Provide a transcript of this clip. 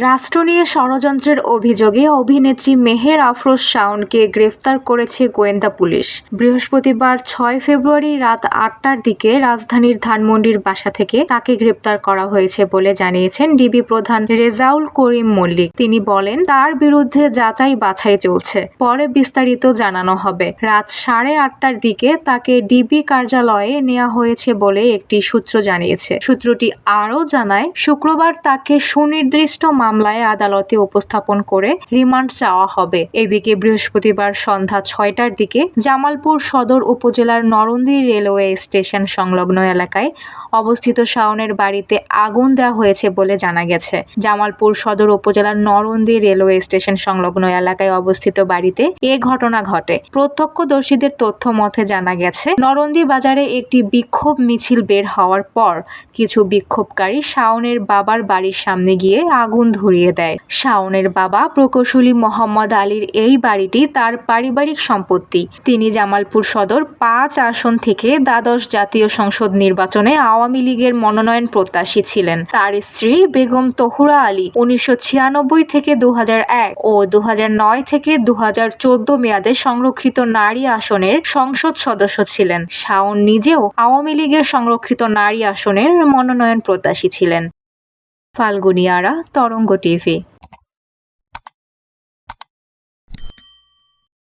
রাষ্ট্র নিয়ে ষড়যন্ত্রের অভিযোগে অভিনেত্রী মেহের আফরোজ শাওনকে গ্রেফতার করেছে গোয়েন্দা পুলিশ। বৃহস্পতিবার ছয় ফেব্রুয়ারি রাত আটটার দিকে রাজধানীর ধানমন্ডির বাসা থেকে তাকে গ্রেপ্তার করা হয়েছে বলে জানিয়েছেন ডিবি প্রধান রেজাউল করিম মল্লিক। তিনি বলেন, তার বিরুদ্ধে যাচাই বাছাই চলছে। পরে বিস্তারিত জানানো হবে। রাত সাড়ে আটটার দিকে তাকে ডিবি কার্যালয়ে নেওয়া হয়েছে বলে একটি সূত্র জানিয়েছে। সূত্রটি আরও জানায়, শুক্রবার তাকে সুনির্দিষ্ট মামলায় আদালতে উপস্থাপন করে রিমান্ড চাওয়া হবে। এদিকে বৃহস্পতিবার সন্ধ্যা ছয়টার দিকে জামালপুর সদর উপজেলার নরন্দী রেলওয়ে স্টেশন সংলগ্ন এলাকায় অবস্থিত শাওনের বাড়িতে আগুন দেওয়া হয়েছে বলে জানা গেছে। জামালপুর সদর উপজেলার নরন্দী রেলওয়ে স্টেশন সংলগ্ন এলাকায় অবস্থিত বাড়িতে এ ঘটনা ঘটে। প্রত্যক্ষদর্শীদের তথ্য মতে জানা গেছে, নরন্দী বাজারে একটি বিক্ষোভ মিছিল বের হওয়ার পর কিছু বিক্ষোভকারী শাওনের বাবার বাড়ির সামনে গিয়ে আগুন ধরিয়ে দেয়। শাওনের বাবা প্রকৌশলী মোহাম্মদ আলীর এই বাড়িটি তার পারিবারিক সম্পত্তি। তিনি জামালপুর সদর পাঁচ আসন থেকে দ্বাদশ জাতীয় সংসদ নির্বাচনে আওয়ামী লীগের মনোনয়ন প্রত্যাশী ছিলেন। তার স্ত্রী বেগম তহুরা আলী উনিশশো ছিয়ানব্বই থেকে দু হাজার এক ও দু হাজার নয় থেকে দু হাজার চোদ্দ মেয়াদে সংরক্ষিত নারী আসনের সংসদ সদস্য ছিলেন। শাওন নিজেও আওয়ামী লীগের সংরক্ষিত নারী আসনের মনোনয়ন প্রত্যাশী ছিলেন। ফাল্গুনিয়ারা তরঙ্গ টিভি।